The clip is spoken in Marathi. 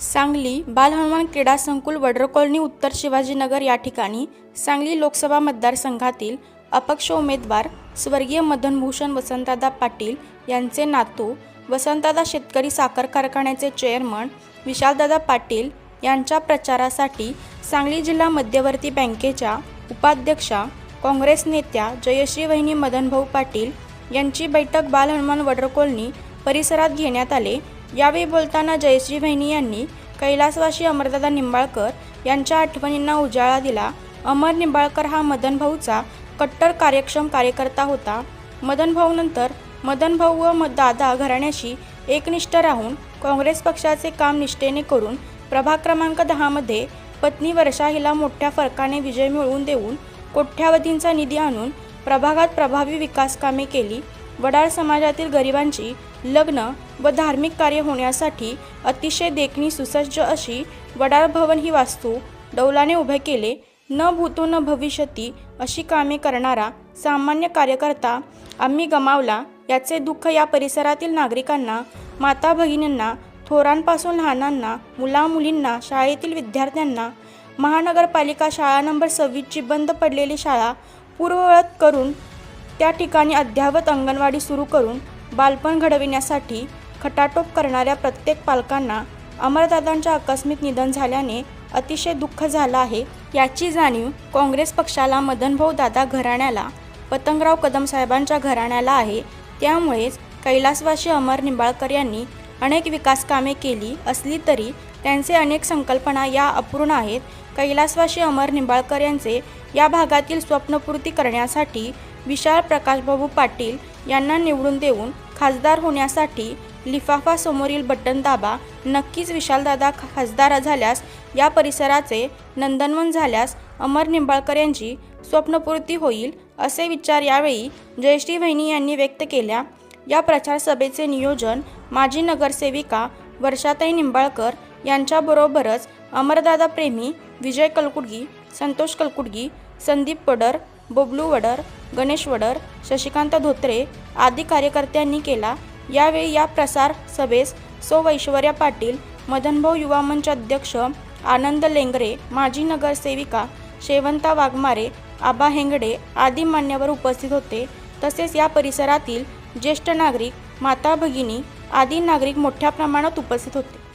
सांगली बाल हनुमान क्रीडा संकुल वडर कॉलनी उत्तर शिवाजीनगर या ठिकाणी सांगली लोकसभा मतदारसंघातील अपक्ष उमेदवार स्वर्गीय मदनभूषण वसंतदादा पाटील यांचे नातू वसंतदादा शेतकरी साखर कारखान्याचे चेअरमन विशालदादा पाटील यांच्या प्रचारासाठी सांगली जिल्हा मध्यवर्ती बँकेच्या उपाध्यक्षा काँग्रेस नेत्या जयश्री वहिनी मदनभाऊ पाटील यांची बैठक बाल हनुमान वडर कॉलनी परिसरात घेण्यात आले. यावेळी बोलताना जयश्री वहिनी यांनी कैलासवासी अमरदादा निंबाळकर यांच्या आठवणींना उजाळा दिला. अमर निंबाळकर हा मदनभाऊचा कट्टर कार्यक्षम कार्यकर्ता होता. मदनभाऊनंतर मदनभाऊ व म- दादा घराण्याशी एकनिष्ठ राहून काँग्रेस पक्षाचे काम निष्ठेने करून प्रभाग क्रमांक दहामध्ये पत्नी वर्षा हिला मोठ्या फरकाने विजय मिळवून देऊन कोट्यावधींचा निधी आणून प्रभागात प्रभावी विकास कामे केली. वडार समाजातील गरिबांची लग्न व धार्मिक कार्य होण्यासाठी अतिशय देखणी सुसज्ज अशी वडार भवन ही वास्तू डौलाने उभे केले. न भूतो न भविष्यती अशी कामे करणारा सामान्य कार्यकर्ता आम्ही गमावला. याचे दुःख या परिसरातील नागरिकांना माता भगिनींना थोरांपासून लहानांना मुलामुलींना शाळेतील विद्यार्थ्यांना महानगरपालिका शाळा नंबर सव्वीसची बंद पडलेली शाळा पूर्ववत करून त्या ठिकाणी अद्ययावत अंगणवाडी सुरू करून बालपण घडविण्यासाठी खटाटोप करणाऱ्या प्रत्येक पालकांना अमरदादांच्या आकस्मिक निधन झाल्याने अतिशय दुःख झालं आहे. याची जाणीव काँग्रेस पक्षाला मदनभाऊ दादा घराण्याला पतंगराव कदम साहेबांच्या घराण्याला आहे. त्यामुळेच कैलासवासी अमर निंबाळकर यांनी अनेक विकास कामे केली असली तरी त्यांचे अनेक संकल्पना या अपूर्ण आहेत. कैलासवासी अमर निंबाळकर यांचे या भागातील स्वप्नपूर्ती करण्यासाठी विशाल प्रकाशबाबू पाटील यांना निवडून देऊन खासदार होण्यासाठी लिफाफा समोरील बटन दाबा नक्कीच विशालदादा खासदार झाल्यास या परिसराचे नंदनवन झाल्यास अमर निंबाळकर यांची स्वप्नपूर्ती होईल असे विचार यावेळी जयश्री वहिनी यांनी व्यक्त केल्या. या प्रचार सभेचे नियोजन माजी नगरसेविका वर्षाताई निंबाळकर यांच्याबरोबरच अमरदादा प्रेमी विजय कलकुडगी संतोष कलकुडगी संदीप पडर बबलू वडर गणेश वडर शशिकांत धोत्रे आदी कार्यकर्त्यांनी केला. यावेळी या प्रसार सभेस सौ ऐश्वर्या पाटील मदनभाऊ युवा मंच अध्यक्ष आनंद लेंगरे माजी नगरसेविका शेवंता वाघमारे आबा हेंगडे आदी मान्यवर उपस्थित होते. तसेच या परिसरातील ज्येष्ठ नागरिक माता भगिनी आदी नागरिक मोठ्या प्रमाणात उपस्थित होते.